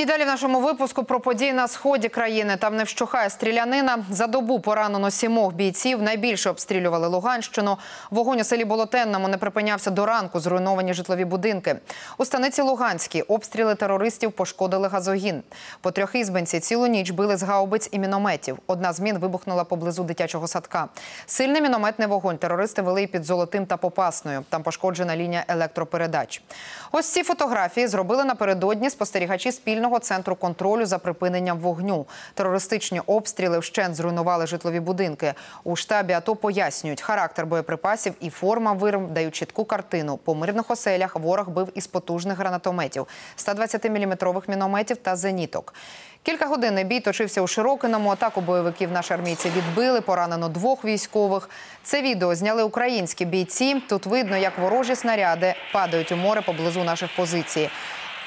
І далі в нашому випуску про події на сході країни. Там не вщухає стрілянина. За добу поранено сімох бійців. Найбільше обстрілювали Луганщину. Вогонь у селі Болотенному не припинявся до ранку. Зруйновані житлові будинки. У станиці Луганській обстріли терористів пошкодили газогін. По трьохізбенці цілу ніч били з гаубиць і мінометів. Одна з мін вибухнула поблизу дитячого садка. Сильний мінометний вогонь терористи вели під золотим та попасною. Там пошкоджена лінія електропередач. Ось ці фотографії зробили напередодні спостерігачі спільного центру контролю за припиненням вогню. Терористичні обстріли вщент зруйнували житлові будинки. У штабі АТО пояснюють, характер боєприпасів і форма вирв дають чітку картину. По мирних оселях ворог бив із потужних гранатометів, 120-мм мінометів та зеніток. Кілька годин бій точився у Широкиному. Атаку бойовиків наші армійці відбили. Поранено двох військових. Це відео зняли українські бійці. Тут видно, як ворожі снаряди падають у море поблизу наших позицій.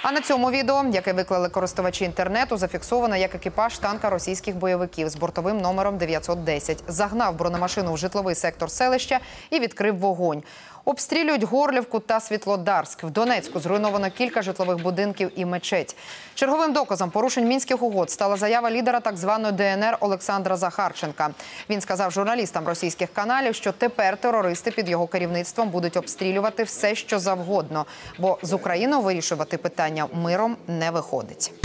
А на цьому відео, яке виклали користувачі інтернету, зафіксовано, як екіпаж танка російських бойовиків з бортовим номером 910 загнав бронемашину в житловий сектор селища і відкрив вогонь. Обстрілюють Горлівку та Світлодарськ. В Донецьку зруйновано кілька житлових будинків і мечеть. Черговим доказом порушень мінських угод стала заява лідера так званої ДНР Олександра Захарченка. Він сказав журналістам російських каналів, що тепер терористи під його керівництвом будуть обстрілювати все, що завгодно, бо з Україною вирішувати питання миром не виходить.